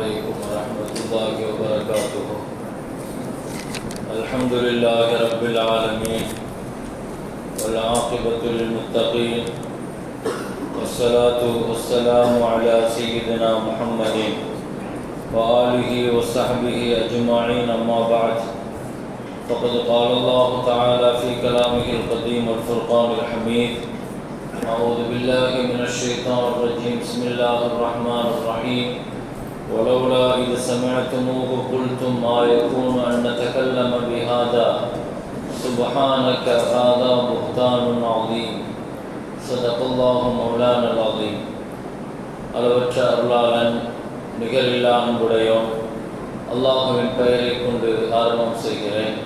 عليكم ورحمة الله وبركاته. الحمد لله رب العالمين والعاقبة للمتقين والصلاة والسلام على سيدنا محمد وآله وصحبه أجمعين أما بعد. فقد قال الله تعالى في كلامه القديم والفرقان الحميد أعوذ بالله من الشيطان الرجيم. بسم الله الرحمن الرحيم. ولولا إذ سمعتموه قلتم ما يكون أن نتكلم بهذا سبحانك هذا بهتان عظيم صدق الله مولانا العظيم அளவற்ற அருளாளன் நிகரில்லா அன்புடையோன் அல்லாஹுவின் பெயரை கொண்டு ஆரம்பம் செய்கிறேன்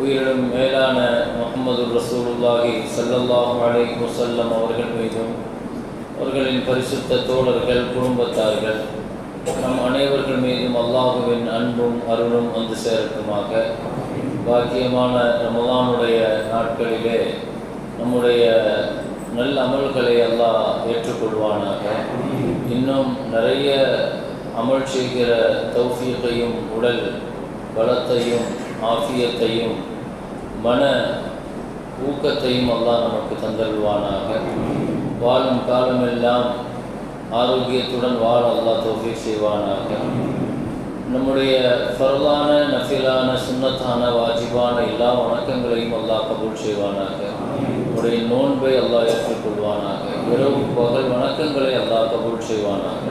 உயிரிடும் மேலான முகமது ரசூலுல்லாஹி ஸல்லல்லாஹு அலைஹி வஸல்லம் அவர்கள் மீதும் அவர்களின் பரிசுத்த தோழர்கள் குடும்பத்தார்கள் நம் அனைவர்கள் மீதும் அல்லாஹுவின் அன்பும் அருளும் வந்து சேர்க்குமாக பாக்கியமான ரமலானுடைய நாட்களிலே நம்முடைய நல்ல அமல்களை எல்லாம் ஏற்றுக்கொள்வானாக. இன்னும் நிறைய அமல் செய்கிற தௌஃபீக்கையும் உடல் பலத்தையும் ஆஃபியத்தையும் மன ஊக்கத்தையும் எல்லாம் நமக்கு தந்தல்வானாக வாழும் காலமெல்லாம் ஆரோக்கியத்துடன் வாழ அல்லா தௌஃபீக் செய்வானாக. நம்முடைய ஃபர்லான நஃபிலான சுன்னத்தான வாஜிபான எல்லா வணக்கங்களையும் அல்லாஹ் கபூல் செய்வானாக. நம்முடைய நோன்பை அல்லாஹ் ஏற்றுக்கொள்வானாக. இரவு பகல் வணக்கங்களை அல்லாஹ் கபூல் செய்வானாக.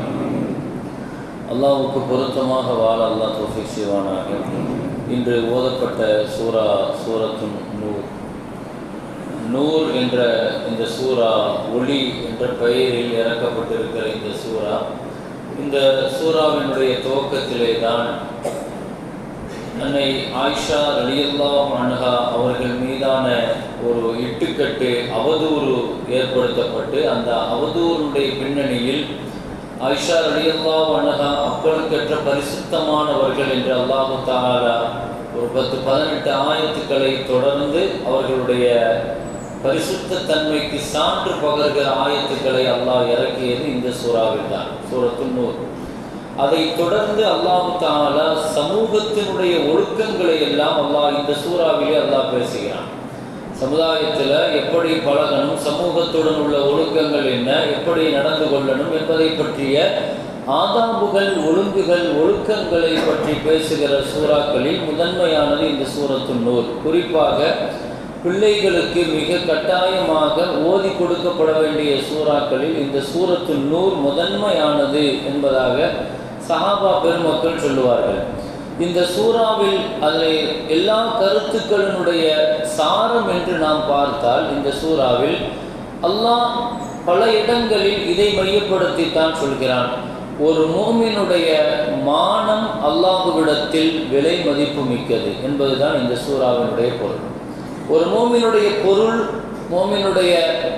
அல்லாவுக்கு பொருத்தமாக வாழ அல்லாஹ் தௌஃபீக் செய்வானாக. இன்று ஓதப்பட்ட சூரா சூரத்தும் நூல் நூர் என்ற இந்த சூரா ஒளி என்ற பெயரில் இறக்கப்பட்டிருக்கிற இந்த சூரா இந்த சூறாவினுடைய துவக்கத்திலே தான் அன்னை ஆயிஷா ரலியல்லா அன்ஹா அவர்கள் மீதான ஒரு இட்டுக்கட்டு அவதூறு ஏற்படுத்தப்பட்டு அந்த அவதூறுடைய பின்னணியில் ஆயிஷா ரலியல்லா அன்ஹா அப்பழுக்கற்ற பரிசுத்தமானவர்கள் என்று அல்லாஹு தாரா ஒரு பத்து பதினெட்டு ஆயத்துக்களை தொடர்ந்து அவர்களுடைய பரிசுத்த தன்மைக்கு சான்று பகர்கிற ஆயத்துக்களை அல்லாஹ் இறக்கியது இந்த சூறாவில் தான் சூரத்து நூறு அதை தொடர்ந்து அல்லாஹு தாலா சமூகத்தினுடைய ஒழுக்கங்களை எல்லாம் அல்லாஹ் இந்த சூறாவிலே அல்லாஹ் பேசுகிறான். சமுதாயத்தில் எப்படி பழகணும் சமூகத்துடன் உள்ள ஒழுக்கங்கள் என்ன எப்படி நடந்து கொள்ளணும் என்பதை பற்றிய ஆதாபுகள் ஒழுங்குகள் ஒழுக்கங்களை பற்றி பேசுகிற சூறாக்களில் முதன்மையானது இந்த சூரத்து நூல் குறிப்பாக பிள்ளைகளுக்கு மிக கட்டாயமாக ஓதி கொடுக்கப்பட வேண்டிய சூறாக்களில் இந்த சூரத்து நூர் முதன்மையானது என்பதாக சஹாபா பெருமக்கள் சொல்லுவார்கள். இந்த சூறாவில் அதில் எல்லா கருத்துக்களினுடைய சாரம் என்று நாம் பார்த்தால் இந்த சூறாவில் அல்லாஹ் பல இடங்களில் இதை மையப்படுத்தித்தான் சொல்கிறான். ஒரு மூமினுடைய மானம் அல்லாஹுவிடத்தில் விலை மதிப்பு மிக்கது என்பதுதான் இந்த சூறாவினுடைய பொருள். ஒரு மோமினுடைய பொருள் மோமினுடைய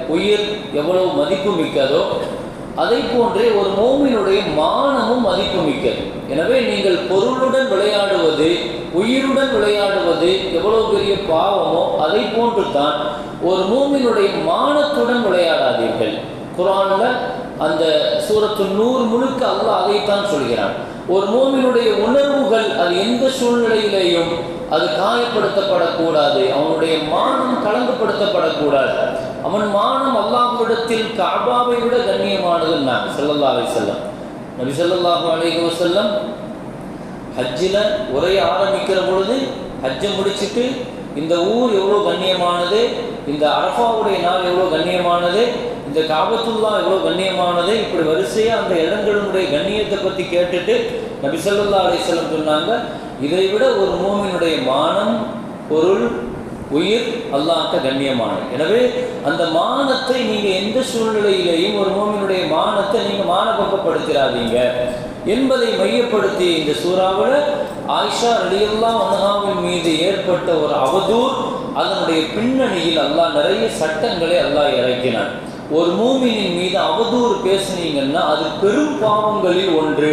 உயிர் எவ்வளவு மதிப்பு மிக்கதோ அதை போன்றே ஒரு மோமினுடைய மானமும் மதிப்பு மிக்கது எனவே நீங்கள் பொருளுடன் விளையாடுவது உயிருடன் விளையாடுவது எவ்வளவு பெரிய பாவமோ அதை போன்று தான் ஒரு மூமினுடைய மானத்துடன் விளையாடாதீர்கள். குரானில் அந்த சூரத்து நூறு முழுக்க அல்லாஹ் அதைத்தான் சொல்கிறான். ஒரு மூமினுடைய உணர்வுகள் அது எந்த சூழ்நிலையிலேயும் அது காயப்படுத்தப்படக்கூடாது அவனுடைய மானம் கலந்துபடுத்தப்படக்கூடாது அவன் மானம் அல்லாஹ்விடத்தில் காபாவை விட கண்ணியமானதுன்னா செல்லல்லா அலை செல்லம் நபி ஸல்லல்லாஹு அலைஹி வசல்லம் ஹஜ்ஜில் உரைய ஆரம்பிக்கிற பொழுது ஹஜ்ஜை முடிச்சுட்டு இந்த ஊர் எவ்வளோ கண்ணியமானது இந்த அரஃபாவுடைய நாள் எவ்வளோ கண்ணியமானது இந்த காபத்துல்லா எவ்வளோ கண்ணியமானது? இப்படி வரிசையாக அந்த இடங்களினுடைய கண்ணியத்தை பற்றி கேட்டுட்டு நபிசல்லா அலிசல்லம் சொன்னாங்க இதை விட ஒரு மூமினுடைய மானம் பொருள் உயிர் அல்லாஹ்ட்ட கண்ணியமானது. எனவே அந்த மானத்தை நீங்கள் எந்த சூழ்நிலையிலேயும் ஒரு மூமினுடைய மானத்தை நீங்கள் மானபக்கப்படுத்திடாதீங்க என்பதை மையப்படுத்தி இந்த சூறாவில் ஆயிஷா ரலியல்லா அன்ஹாவின் மீது ஏற்பட்ட ஒரு அவதூர் அதனுடைய பின்னணியில் அல்லாஹ் நிறைய சட்டங்களை அல்லாஹ் இறக்கினான். ஒரு மூமினின் மீது அவதூறு பேசுனீங்கன்னா அது பெரும் பாவங்களில் ஒன்று.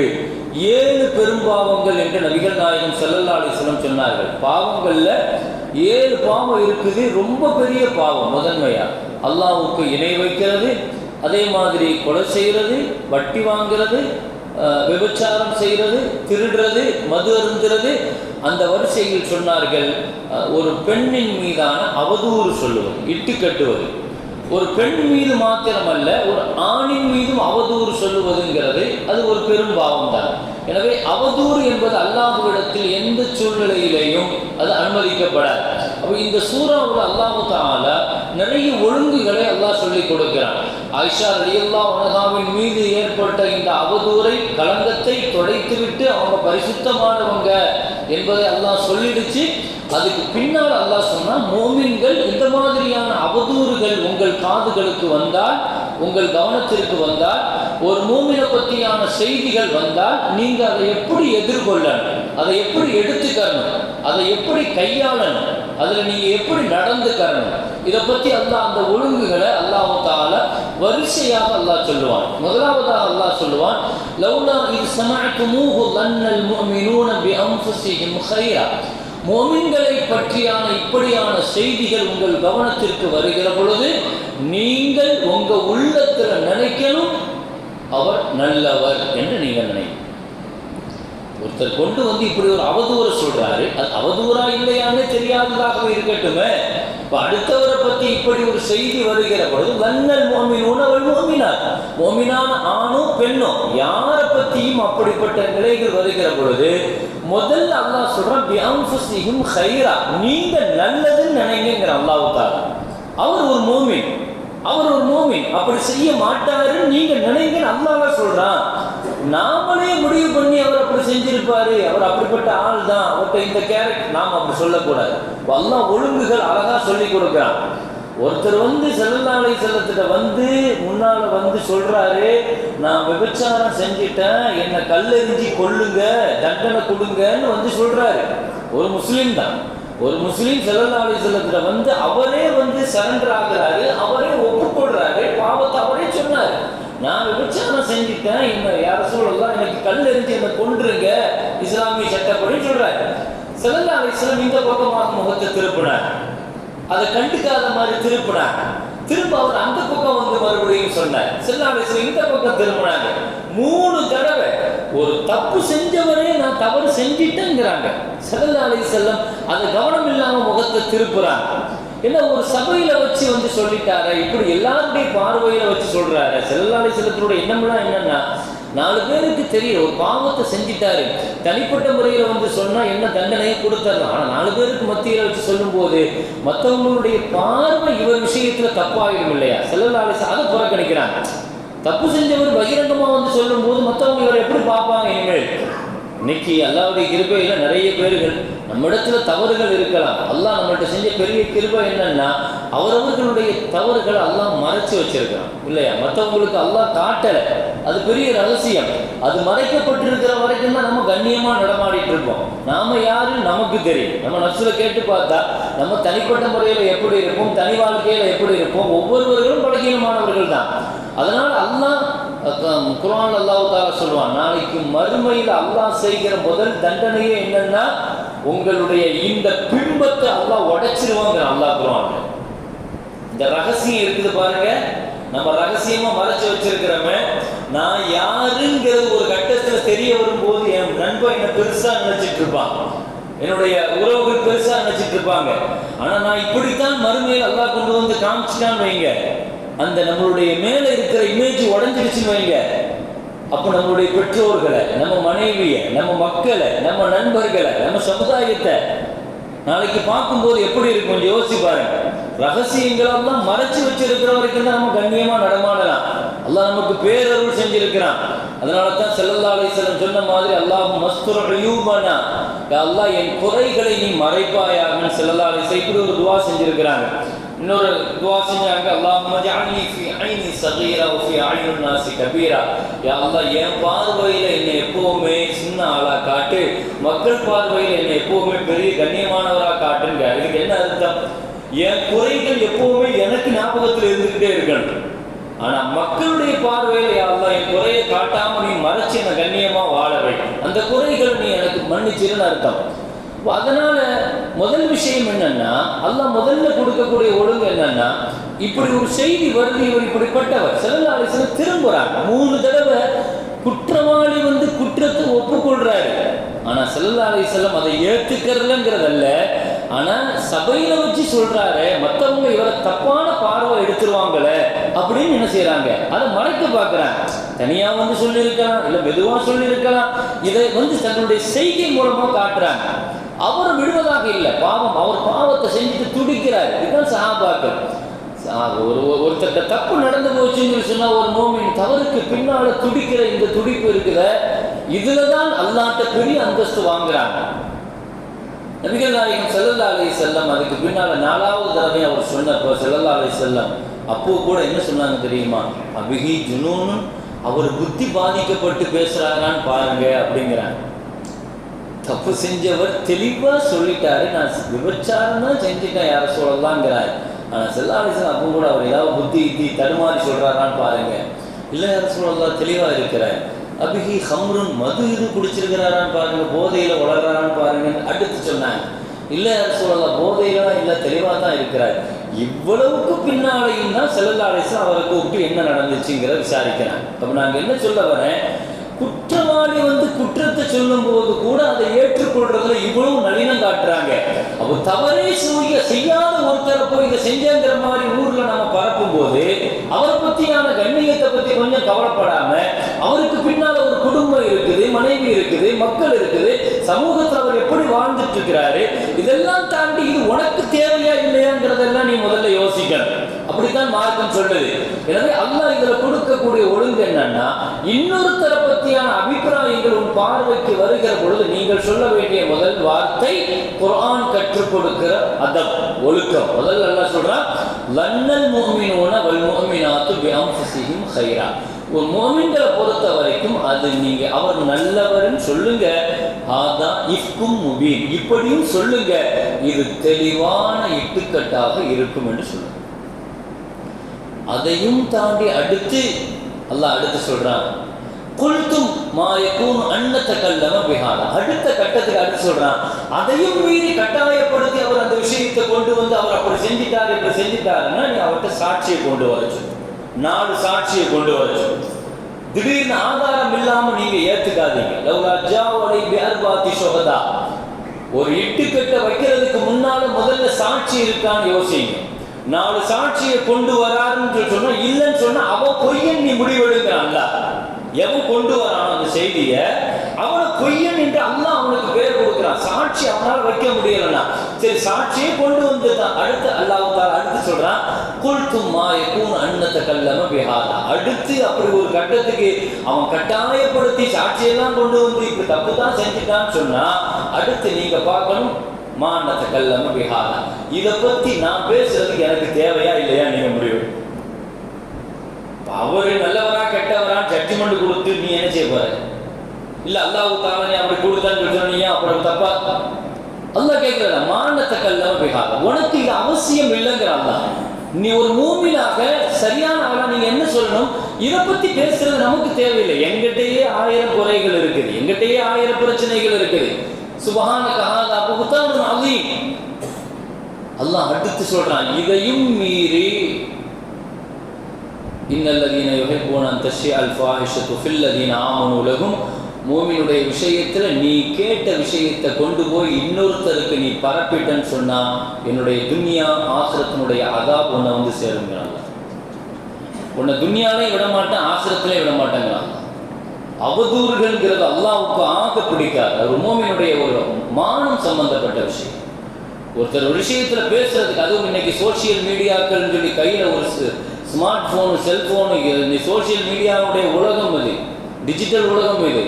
ஏழு பெரும் பாவங்கள் என்று நபிகள் நாயகம் ஸல்லல்லாஹு அலைஹி சொன்னார்கள். பாவங்களில் ஏழு பாவம் இருக்குது ரொம்ப பெரிய பாவம் முதன்மையா. அல்லாவுக்கு இணை வைக்கிறது அதே மாதிரி கொலை செய்கிறது வட்டி வாங்கிறது விபச்சாரம் செய்கிறது திருடுறது மது அருந்துறது. அந்த வரிசையில் சொன்னார்கள் ஒரு பெண்ணின் மீதான அவதூறு சொல்லுவது இட்டு கட்டுவது ஒரு பெண் மீது மாத்திரமல்ல ஒரு ஆணின் மீதும் அவதூறு சொல்லுவதுங்கிறது அது ஒரு பெரும் பாவம் தான் எனவே அவதூறு என்பது அல்லாஹ்விடத்தில் எந்த சூழ்நிலையிலேயும் அது அனுமதிக்கப்படாது. அப்போ இந்த சூறாவில் அல்லாஹு தாலா நிறைய ஒழுங்குகளை அல்லாஹ் சொல்லி கொடுக்கிறான். ஆயிஷா ரலியல்லா உனகாவின் மீது ஏற்பட்ட இந்த அவதூறை களங்கத்தை தொடைத்துவிட்டு அவங்க பரிசுத்தமானவங்க என்பதை அல்லாஹ் சொல்லிடுச்சு. அதுக்கு பின்னால் அல்லாஹ் சொன்னால் மோமின்கள் இந்த மாதிரியான அவதூறுகள் உங்கள் காதுகளுக்கு வந்தால் உங்கள் கவனத்திற்கு வந்தால் ஒரு மூமினை பற்றியான செய்திகள் வந்தால் நீங்கள் அதை எப்படி எதிர்கொள்ளணும்? அதை எப்படி எடுத்துக்கணும்? அதை எப்படி கையாளணும்? அதில் நீங்கள் எப்படி நடந்துக்கணும்? இதை பற்றி அந்த அந்த ஒழுங்குகளை அல்லாஹு தால வரிசையாக அல்லாஹ் சொல்லுவான். முதலாவதாக அல்லாஹ் சொல்லுவான் லவ்லா இது சமஅத்துமூஹு லன்னல் முஃமினூன பிஅன்ஃபுஸிஹிம் கைரா மோமின்களை பற்றியான இப்படியான செய்திகள் உங்கள் கவனத்திற்கு வருகிற பொழுது நீங்கள் உங்கள் உள்ளத்தில் நினைக்கணும் அவர் நல்லவர் என்று நீங்கள் நினைக்கணும் ஒருத்தர் கொண்டு வந்து இப்படி ஒரு அவதூறை சொல்றாரு. அது அவதூறா இல்லையான்னு தெரியாததாகவே இருக்கட்டுமே. இப்ப அடுத்தவரை பத்தி இப்படி ஒரு செய்தி வருகிற பொழுது வன்னல் மோமின் உணவல் மோமினார் மோமினான ஆணும் பெண்ணும் யாரை பத்தியும் அப்படிப்பட்ட நிலைகள் வருகிற பொழுது முதல்ல அல்லாஹ் சொல்றான் பிஅன்ஃபுஸிஹிம் கைரா. நீங்க நல்லதுன்னு நினைங்கிற அல்லாவுக்காக அவர் ஒரு மோமின். அவர் ஒரு மோமின். அப்படி செய்ய மாட்டாருன்னு நீங்க நினைங்கன்னு அல்லாவா சொல்றான். நாமளே முடிவு பண்ணி அவர் அப்படி செஞ்சிருப்பாரு. அவர் அப்படிப்பட்ட ஆள் தான் அவர்கிட்ட இந்த கேரக்டர் நாம் அப்படி சொல்லக்கூடாது. எல்லாம் ஒழுங்குகள் அழகா சொல்லி கொடுக்குறான். ஒருத்தர் வந்து செல்லாலை செல்லத்திட்ட வந்து முன்னால வந்து சொல்றாரு நான் விபச்சாரம் செஞ்சிட்டேன். என்னை கல்லெறிஞ்சி கொள்ளுங்க தண்டனை கொடுங்கன்னு வந்து சொல்றாரு. ஒரு முஸ்லீம் தான். ஒரு முஸ்லீம் செல்லாலை செல்லத்திட்ட வந்து அவரே வந்து சரண்டர் ஆகுறாரு. அவரே ஒப்புக்கொள்றாரு. பாவத்தை அவரே சொன்னாரு. நான் விபச்சாரம் செஞ்சுட்டேன். என்ன யார சொல்லலாம் எனக்கு கல் எரிஞ்சு என்னை கொன்றுங்க. இஸ்லாமிய சட்டப்படி சொல்றாரு. செல்லல்லா இஸ்லாம் இந்த பக்கமாக முகத்தை திருப்பினார். அதை கண்டுக்காத மாதிரி திருப்பினார். திரும்ப அவர் அந்த பக்கம் வந்து மறுபடியும் சொன்னார். செல்லா இஸ்லாம் இந்த பக்கம் திரும்பினாங்க. மூணு தடவை ஒரு தப்பு செஞ்சவரே நான் தவறு செஞ்சிட்டேங்கிறாங்க. செல்லல்லா செல்லம் அதை கவனம் இல்லாம முகத்தை திருப்புறாங்க. என்ன ஒரு சபையில வச்சு வந்து சொல்லிட்டாரு? இப்படி எல்லாருடைய பார்வையில வச்சு சொல்றாரு? செல்லாலை செல்லத்தினோட எண்ணம்லாம் என்னன்னா நாலு பேருக்கு தெரியும் ஒரு பாவத்தை செஞ்சிட்டாரு. தனிப்பட்ட முறையில் வந்து சொன்னா என்ன தண்டனையை கொடுத்துடலாம் ஆனா நாலு பேருக்கு மத்தியில வச்சு சொல்லும்போது மற்றவங்களுடைய பார்வை இவர் விஷயத்துல தப்பாகிடும் இல்லையா? செல்லலாலை அதை புறக்கணிக்கிறாங்க. தப்பு செஞ்சவர் பகிரங்கமா வந்து சொல்லும்போது மற்றவங்க இவரை எப்படி பார்ப்பாங்க இனிமேல்? இன்னைக்கு அல்லாவுடைய கிருபையில் நிறைய பேர்கள் நம்மிடத்துல தவறுகள் இருக்கலாம். அல்லாஹ் நம்மள்ட்ட செஞ்ச பெரிய கிருபை என்னன்னா அவரவர்களுடைய தவறுகளை அல்லாஹ் மறைச்சு வச்சிருக்கிறான். இல்லையா? மற்றவங்களுக்கு அல்லாஹ் காட்டலை. அது பெரிய ரகசியம். அது மறைக்கப்பட்டிருக்கிற வரைக்கும் தான் நம்ம கண்ணியமாக நடமாடிட்டு இருப்போம். நாம யாரு? நமக்கு தெரியும். நம்ம நர்ஸில் கேட்டு பார்த்தா நம்ம தனிப்பட்ட முறையில் எப்படி இருப்போம்? தனி வாழ்க்கையில் எப்படி இருப்போம்? ஒவ்வொருவர்களும் பலகீனமானவர்கள் தான். அதனால் அல்லாஹ் குரான் குர்ஆன் அல்லாஹ் சொல்லுவான் நாளைக்கு மறுமையில் அல்லாஹ் செய்கிற முதல் தண்டனையே என்னன்னா உங்களுடைய இந்த பிம்பத்தை அல்லாஹ் உடைச்சிருவாங்க அல்லாஹ் குர்ஆன்ல. இந்த ரகசியம் இருக்குது பாருங்க. நம்ம ரகசியமா மறைச்சு வச்சிருக்கிறோமே நான் யாருங்கிறது ஒரு கட்டத்துல தெரிய வரும்போது என் நண்பன் என்ன பெருசா நினைச்சிட்டு இருப்பான். என்னுடைய உறவுகள் பெருசா நினைச்சிட்டு இருப்பாங்க. ஆனா நான் இப்படித்தான் மறுமையில் அல்லாஹ் கொண்டு வந்து காமிச்சிட்டான்னு வைங்க. அந்த நம்மளுடைய மேல இருக்கிற இமேஜ் உடஞ்சிருச்சுன்னு வைங்க. அப்ப நம்மளுடைய பெற்றோர்களை நம்ம மனைவியை நம்ம மக்களை நம்ம நண்பர்களை நம்ம சமுதாயத்தை நாளைக்கு பார்க்கும்போது எப்படி இருக்கும்? கொஞ்சம் யோசிச்சு பாருங்க. ரகசியங்களெல்லாம் மறைச்சு வச்சிருக்கிற வரைக்கும் தான் நம்ம கண்ணியமா நடமாடலாம். அல்லாஹ் நமக்கு பேரருள் செஞ்சிருக்கிறான். அதனால தான் செல்லல்லா அலிசலம் சொன்ன மாதிரி அல்லாஹ் மஸ்துர் அல்லாஹ் என் குறைகளை நீ மறைப்பாயாகன்னு செல்லல்லா அலிசை இப்படி ஒரு துவா செஞ்சிருக்கிறாங்க. இன்னொரு துவா செஞ்சாங்க அல்லாஹும்ம ஜஅல்னி ஃபீ ஐனி ஸகீரா வ ஃபீ அய்யுன் நாசி கபீரா. யா அல்லாஹ் என் பார்வையில என்னை எப்பவுமே சின்ன ஆளா காட்டு. மக்கள் பார்வையில என்னை எப்பவுமே பெரிய கண்ணியமானவரா காட்டுங்க இதுக்கு என்ன அர்த்தம்? என் குறைகள் எப்பவுமே எனக்கு ஞாபகத்தில் இருந்துகிட்டே இருக்கணும். ஆனா மக்களுடைய பார்வையில யா அல்லாஹ் என் குறையை காட்டாம நீ மறைச்சு என்ன கண்ணியமா வாழ வை. அந்த குறைகள் நீ எனக்கு மன்னிச்சிருன்னு அர்த்தம். அதனால முதல் விஷயம் என்னன்னா அல்லாஹ் முதல்ல கொடுக்கக்கூடிய ஒழுங்கு என்னன்னா இப்படி ஒரு செய்தி வருது இவர் இப்படிப்பட்டவர். செல்லல்லாலிசன திரும்புறாங்க. மூணு தடவை குற்றவாளி வந்து குற்றத்தை ஒப்புக்கொள்றாரு. ஆனா செல்லல்லா அலிசல்லம் அதை ஏத்துக்கிறதுங்கிறதல்ல ஆனா சபையில வச்சு சொல்றாரு மத்தவங்க இவரை தப்பான பார்வை எடுத்துருவாங்களே அப்படின்னு என்ன செய்யறாங்க அதை மறைக்க பாக்குறாங்க தனியா வந்து சொல்லியிருக்கலாம் இல்ல மெதுவா சொல்லியிருக்கலாம். இதை வந்து தன்னுடைய செய்கை மூலமா காட்டுறாங்க. அவர் விடுவதாக இல்லை. பாவம் அவர் பாவத்தை செஞ்சுட்டு துடிக்கிறார். இதுதான் சஹாபாக்கள். சா- ஒரு ஒரு- தப்பு நடந்து போச்சுன்னு சொன்னால் சொன்னா ஒரு மோமின் தவறுக்கு பின்னால துடிக்கிற இந்த துடிப்பு இருக்குத இதுல தான் அல்லாட்ட பெரிய அந்தஸ்து வாங்குறாங்க. நபிகள் நாயகம் செல்லல்லா அலை செல்லம் அதுக்கு பின்னால நாலாவது தடவை அவர் சொன்னப்போ செல்லல்லா அலை செல்லம் அப்போ கூட என்ன சொன்னாங்க தெரியுமா? அபிஹி ஜுனூன் அவர் புத்தி பாதிக்கப்பட்டு பேசுறாங்கன்னு பாருங்க அப்படிங்கிறாங்க. தப்பு செஞ்சவர் தெளிவா சொல்லிட்டாரு. நான் விபச்சாரம் தான் செஞ்சுட்டேன் யார சொல்லலாங்கிறாரு ஆனா செல்லாலிசன் அப்போ கூட அவர் ஏதாவது புத்தி இத்தி தடுமாறி சொல்றாரான்னு பாருங்க. இல்ல யார சொல்லலாம் தெளிவா இருக்கிறார். அபிஹி ஹம்ருன் மது இது குடிச்சிருக்கிறாரான்னு பாருங்க போதையில வளர்றாரான்னு பாருங்க அடுத்து சொன்னாங்க. இல்ல யார சொல்லலாம் போதையிலாம் இல்ல தெளிவா தான் இருக்கிறார். இவ்வளவுக்கு பின்னாலையும் தான் செல்லல்லாலேசன் அவரை கூப்பிட்டு என்ன நடந்துச்சுங்கிற விசாரிக்கிறாங்க. அப்ப நாங்க என்ன சொல்ல வரேன்? குற்றவாளி வந்து குற்றத்தை சொல்லும் போது கூட அதை ஏற்றுக்கொள்றதுல இவ்வளவு நளினம் காட்டுறாங்க. அப்ப தவறே சூரிய செய்யாத ஒருத்தரை போய் இதை செஞ்சங்கிற மாதிரி ஊர்ல நம்ம பரப்பும் போது அவரை பத்தியான கண்ணியத்தை பத்தி கொஞ்சம் கவலைப்படாம அவருக்கு பின்னால ஒரு குடும்பம் இருக்குது மனைவி இருக்குது மக்கள் இருக்குது சமூகத்துல அவர் எப்படி வாழ்ந்துட்டு இருக்கிறாரு இதெல்லாம் தாண்டி இது உனக்கு தேவையா இல்லையாங்கிறதெல்லாம் நீ முதல்ல யோசிக்கணும். அப்படித்தான் மார்க்கம் சொல்றது. எனவே அல்லாஹ் இதுல கொடுக்கக்கூடிய ஒழுங்கு என்னன்னா இன்னொருத்தரை பத்தியான அபிப்பிராயங்கள் உன் பார்வைக்கு வருகிற பொழுது நீங்கள் சொல்ல வேண்டிய முதல் வார்த்தை குரான் கற்றுக் கொடுக்கிற அதம் ஒழுக்கம். முதல்ல அல்லாஹ் சொல்றான் லன்னல் மோமினோன வல் முஃமினாத்து பி ஒரு மோமின்களை பொறுத்த வரைக்கும் அது நீங்க அவர் நல்லவர்னு சொல்லுங்க. அதான் இஃப்கும் முபீன். இப்படியும் சொல்லுங்க. இது தெளிவான இட்டுக்கட்டாக இருக்கும் என்று சொல்லுங்க. அதையும் தாண்டி அடுத்து அல்லாஹ் அடுத்து சொல்றான். குல்தும் மாயக்கும் அன்னத்தை கல்லம பிஹாரா. அடுத்த கட்டத்துக்கு அடுத்து சொல்றான். அதையும் மீறி கட்டாயப்படுத்தி அவர் அந்த விஷயத்தை கொண்டு வந்து அவர் அப்படி செஞ்சிட்டார் இப்படி செஞ்சிட்டாருன்னா நீ அவர்கிட்ட சாட்சியை கொண்டு வரச்சு நாலு சாட்சியை கொண்டு வரச்சு திடீர்னு ஆதாரம் இல்லாம நீங்க ஏத்துக்காதீங்க. லவ்லா ஜாவலை பிஅர்பாத்தி ஷுஹதா. ஒரு இட்டுக்கட்டை வைக்கிறதுக்கு முன்னால முதல்ல சாட்சி இருக்கான்னு யோசிங்க. நாலு சாட்சியை கொண்டு வராருன்னு சொல்லி சொன்னா இல்லைன்னு சொன்னா அவன் பொய்யன் நீ முடிவெடுக்கிறான்ல. எவன் கொண்டு வரான் அந்த செய்திய அவனை பொய்யன் என்று அல்லாஹ் அவனுக்கு பேர் கொடுக்கிறான். சாட்சி அவனால் வைக்க முடியலன்னா. சரி சாட்சியை கொண்டு வந்துட்டான். அடுத்து அல்லாஹ் அடுத்து சொல்றான் குல்தும் மாயக்கும் அன்னத்தை அன்னத கல்லம அடுத்து அப்படி ஒரு கட்டத்துக்கு அவன் கட்டாயப்படுத்தி சாட்சியெல்லாம் கொண்டு வந்து இப்படி தப்பு தான் செஞ்சுட்டான்னு சொன்னா அடுத்து நீங்க பார்க்கணும் மானத்தை கல்லம பிஹாரா இதை பத்தி நான் பேசுறதுக்கு எனக்கு தேவையா இல்லையா நீங்க முடிவு? அவரு நல்லவரா கெட்டவரா ஜட்ஜ்மெண்ட் கொடுத்து நீ என்ன செய்ய போற? இல்ல அல்லாஹ் தாலா அப்படி கொடுத்தான்னு நீ அப்புறம் தப்பா? அல்லாஹ் கேட்கிறத மானத்தை கல்லம பிஹாரா உனக்கு இது அவசியம் இல்லைங்கிற அல்லாஹ். நீ ஒரு மூமினாக சரியான ஆளா நீங்க என்ன சொல்லணும்? இதை பத்தி பேசுறது நமக்கு தேவையில்லை. எங்கிட்டயே ஆயிரம் குறைகள் இருக்குது. எங்கிட்டயே ஆயிரம் பிரச்சனைகள் இருக்குது. சுபஹான கஹாதா புகுத்தான் அலீம் அல்லாஹ் அடுத்து சொல்றான் இதையும் மீறி இன்னல்லதீன யுஹிப்பூன அன் தஷ்யா அல் ஃபாஹிஷத்து ஃபில்லதீன ஆமனு உலகும் மூமினுடைய விஷயத்துல நீ கேட்ட விஷயத்தை கொண்டு போய் இன்னொருத்தருக்கு நீ பரப்பிட்டன்னு சொன்னா என்னுடைய துன்யா ஆசிரத்தினுடைய அதாப் உன்னை வந்து சேருங்கிறாங்க உன்னை துன்யாலே விட மாட்டேன் ஆசிரத்திலே விட மாட்டேங்கிறான் அவதூறுகள்ங்கிறது அல்லாவுக்கு ஆக பிடிக்காது. அது ஒரு மூமினுடைய ஒரு மானம் சம்பந்தப்பட்ட விஷயம். ஒருத்தர் ஒரு விஷயத்துல பேசுறதுக்கு அதுவும் இன்னைக்கு சோசியல் மீடியாக்கள்னு சொல்லி கையில ஒரு ஸ்மார்ட் போனு செல்போனு இந்த சோசியல் மீடியாவுடைய உலகம் இது. டிஜிட்டல் உலகம் இது.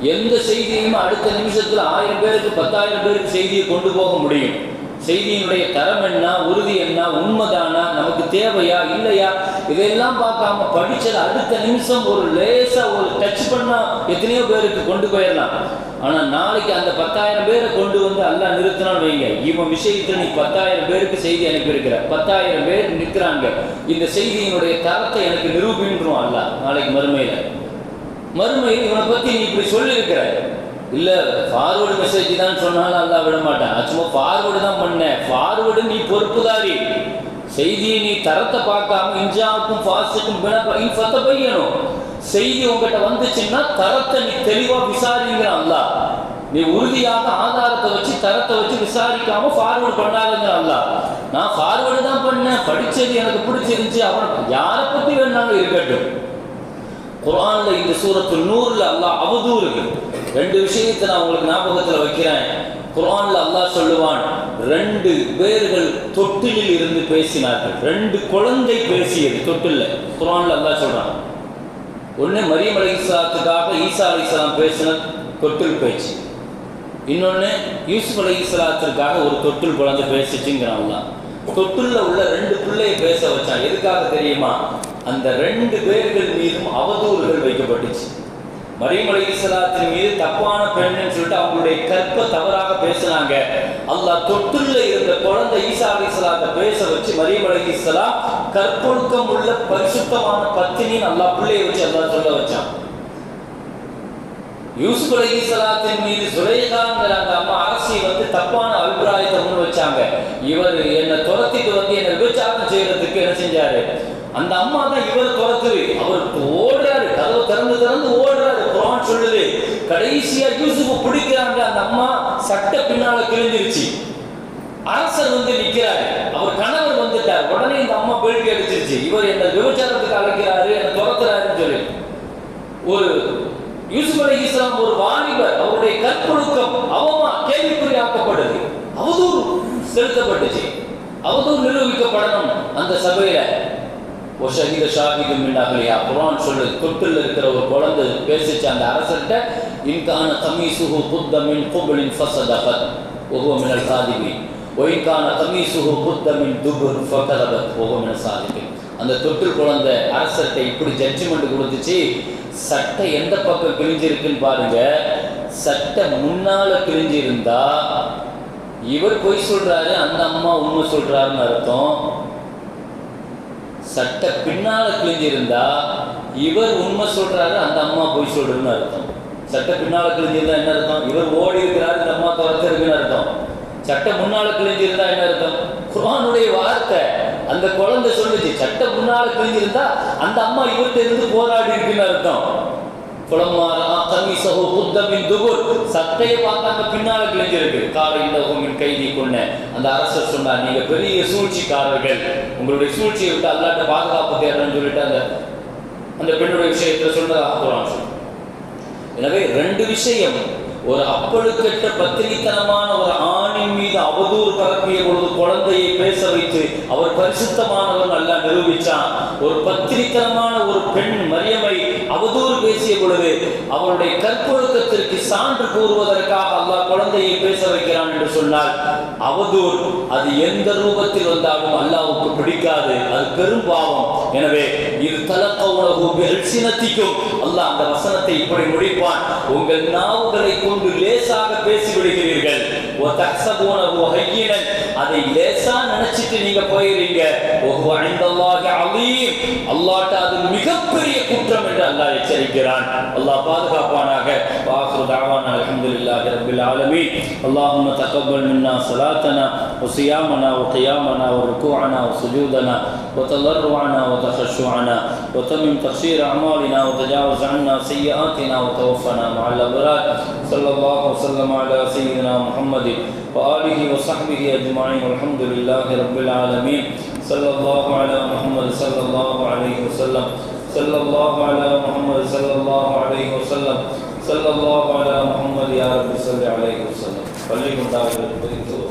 எந்த செய்தியுமே அடுத்த நிமிஷத்துல ஆயிரம் பேருக்கு பத்தாயிரம் பேருக்கு செய்தியை கொண்டு போக முடியும். செய்தியினுடைய தரம் என்ன உறுதி என்ன உண்மைதானா நமக்கு தேவையா இல்லையா? இதையெல்லாம் பார்க்காம படிச்சது அடுத்த நிமிஷம் ஒரு லேசா ஒரு டச் பண்ணா எத்தனையோ பேருக்கு கொண்டு போயிடலாம். ஆனா நாளைக்கு அந்த பத்தாயிரம் பேரை கொண்டு வந்து எல்லாம் நிறுத்தினான்னு வைங்க. இவன் விஷயத்துல நீ பத்தாயிரம் பேருக்கு செய்தி அனுப்பியிருக்கிற. பத்தாயிரம் பேர் நிற்கிறாங்க இந்த செய்தியினுடைய தரத்தை எனக்கு நிரூபின்றும் அல்ல நாளைக்கு மறுமையில. மறுமையில் இவனை பத்தி நீ இப்படி சொல்லியிருக்கிற. இல்லை ஃபார்வர்டு மெசேஜ் தான் சொன்னாலும் அல்லாஹ் விட மாட்டேன். சும்மா ஃபார்வர்டு தான் பண்ணேன். ஃபார்வர்டு நீ பொறுப்புதாரி. செய்தியை நீ தரத்தை பார்க்காம இஞ்சாவுக்கும் ஃபாஸ்ட்டுக்கும் இன்ஃபத்தை பையணும் செய்தி உங்ககிட்ட வந்துச்சுன்னா தரத்தை நீ தெளிவாக விசாரிங்கிற அல்லா நீ உறுதியாக ஆதாரத்தை வச்சு தரத்தை வச்சு விசாரிக்காம ஃபார்வேர்டு பண்ணாதுங்கிற அல்லா நான் ஃபார்வர்டு தான் பண்ணேன். படிச்சது எனக்கு பிடிச்சிருந்துச்சு. அவன் யாரை பற்றி வேணாலும் இருக்கட்டும். குரானில் இந்த சூரத்து நூறுல அல்லா அவதூறு ரெண்டு விஷயத்தை நான் உங்களுக்கு ஞாபகத்துல வைக்கிறேன். குரான்ல அல்லாஹ் சொல்லுவான் ரெண்டு பேர்கள் தொட்டிலில் இருந்து பேசினார்கள். ரெண்டு குழந்தை பேசியது தொட்டில்ல. குரான்ல அல்லாஹ் சொல்றான். ஒன்று மரியம் அலைஹிஸ்ஸலாத்துக்காக ஈசா அலைஹிஸ்ஸலாம் பேசின தொட்டில் பேச்சு. இன்னொன்னு யூசுப் அலைஹிஸ்ஸலாத்திற்காக ஒரு தொட்டில் குழந்தை பேசிச்சுங்கிறான் அல்லாஹ். தொட்டில்ல உள்ள ரெண்டு பிள்ளையை பேச வச்சான். எதுக்காக தெரியுமா? அந்த ரெண்டு பேர்கள் மீதும் அவதூறுகள் வைக்கப்பட்டுச்சு. மரியம் அலைஹிஸ்ஸலாத்தின் மீது தப்பான பெண்ணுன்னு சொல்லிட்டு அவங்களுடைய கற்ப தவறாக பேசினாங்க. அல்லாஹ் தொட்டுள்ள இருந்த குழந்தை ஈசா அலைஹிஸ்ஸலாத்தை பேச வச்சு மரியம் அலைஹிஸ்ஸலாம் கற்பொழுக்கம் உள்ள பரிசுத்தமான பத்தினின்னு அல்லாஹ் பிள்ளையை வச்சு அல்லாஹ் சொல்ல வச்சான். யூசுப் அலைஹிஸ்ஸலாத்தின் மீது சுரேகாங்கிற அந்த அம்மா அரசி வந்து தப்பான அபிப்பிராயத்தை முன் வச்சாங்க. இவர் என்னை துரத்திட்டு வந்து என்னை விபச்சாரம் செய்யறதுக்கு என்ன செஞ்சாரு? அந்த அம்மா தான் இவர் துரத்துது. அவர் ஓடுறாரு. கதவு திறந்து திறந்து ஓடுறாரு. குரான் சொல்லுது. கடைசியா யூசுப் பிடிக்கிறாங்க அந்த அம்மா. சட்ட பின்னால கிழிஞ்சிருச்சு. அரசர் வந்து நிக்கிறாரு. அவர் கணவர் வந்துட்டார். உடனே இந்த அம்மா பேட்டி அடிச்சிருச்சு இவர் என்ன விபச்சாரத்துக்கு அழைக்கிறாரு என்ன துரத்துறாருன்னு சொல்லி. ஒரு யூசுப் அலி இஸ்லாம் ஒரு வாலிபர் அவருடைய கற்பொழுக்கம் அவமா கேள்விக்குறியாக்கப்படுது. அவதூறு செலுத்தப்பட்டுச்சு. அவதூறு நிரூபிக்கப்படணும் அந்த சபையில. ஒரு ஷஹீத ஷாஹிது மின்னாகலையா குரான் சொல்லு. தொட்டில் இருக்கிற ஒரு குழந்தை பேசிச்சு அந்த அரசர்கிட்ட இன்கான கமீசுஹு புத்த மின் குபலின் ஃபசதகத் ஒஹுவ மினல் சாதிபி ஒயின்கான கமீசுஹு புத்த மின் துபுர் ஃபகதபத். ஒஹுவ மினல் சாதிபி அந்த தொட்டில் குழந்தை அரசர்கிட்ட இப்படி ஜட்ஜ்மெண்ட் கொடுத்துச்சு. சட்டை எந்த பக்கம் கிழிஞ்சிருக்குன்னு பாருங்க. சட்டை முன்னால கிழிஞ்சிருந்தா இவர் பொய் சொல்றாரு அந்த அம்மா உண்மை சொல்றாருன்னு அர்த்தம். சட்டை பின்னால கிழிஞ்சிருந்தா இவர் உண்மை சொல்றாரு அந்த அம்மா போய் சொல்றதுன்னு அர்த்தம். சட்டை பின்னால கிழிஞ்சிருந்தா என்ன அர்த்தம்? இவர் ஓடி இருக்கிறாரு இந்த அம்மா துரத்திருக்குன்னு அர்த்தம். சட்டை முன்னால கிழிஞ்சிருந்தா என்ன அர்த்தம்? குர்ஆனுடைய வார்த்தை. அந்த குழந்தை சொல்லுச்சு சட்டை முன்னால கிழிஞ்சிருந்தா அந்த அம்மா இவர்கிட்ட இருந்து போராடி இருக்குன்னு அர்த்தம் புலமாரா கமிசஹு புத்தமின் துபுர் சட்டையை பார்த்தாங்க பின்னால கிழிஞ்சிருக்கு. காலை இந்த கைதி கொண்ட அந்த அரசர் சொன்னார் நீங்க பெரிய சூழ்ச்சிக்காரர்கள். உங்களுடைய சூழ்ச்சியை விட்டு அல்லாட்ட பாதுகாப்பு தேடுறேன்னு சொல்லிட்டு அந்த அந்த பெண்ணுடைய விஷயத்துல சொல்றதாக குரான் எனவே ரெண்டு விஷயம் ஒரு அப்பழுக்கற்ற பத்திரித்தனமான ஒரு ஆணின் மீது அவதூறு பரப்பிய பொழுது குழந்தையை பேச வைத்து அவர் பரிசுத்தமானவர் நல்லா நிரூபிச்சான். ஒரு பத்திரித்தனமான ஒரு பெண் மரியமை அவதூறு பேசிய பொழுது அவருடைய கற்பொழுக்கத்திற்கு சான்று கூறுவதற்காக அல்லாஹ் குழந்தையை பேச வைக்கிறான் என்று சொன்னால் அவதூறு அது எந்த ரூபத்தில் வந்தாலும் அல்லாவுக்கு பிடிக்காது. அது பெரும் பாவம். எனவே இது தலக்க உணவு சினத்திக்கும் அல்லாஹ் அந்த வசனத்தை இப்படி முடிப்பான். உங்கள் நாவுகளை கொண்டு லேசாக பேசி விடுகிறீர்கள் அதை லேசா நினைச்சிட்டு நீங்க போயிருங்க. அல்லாட்ட அது மிகப்பெரிய குற்றம் என்று அல்லாஹ் எச்சரிக்கிறான். அல்லாஹ் பாதுகாப்பானாக. வாசு தாவான அலமதுல்லாஹி ரபில் ஆலமீன். அல்லாஹும்ம தக்கபல் மின்னா சலாத்தனா. وصيامنا وقيامنا وركوعنا وسجودنا وتضرعنا وتخشعنا وتمم تخشير أعمالنا وتجاوز عنا سيئاتنا وتوفنا مع الأبرار. صلى الله وسلم على سيدنا محمد وآله وصحبه أجمعين. والحمد لله رب العالمين. صلى الله على محمد صلى الله عليه وسلم. صلى الله على محمد صلى الله عليه وسلم. صلى الله على محمد يا رب صل عليه وسلم. وعليكم تعالى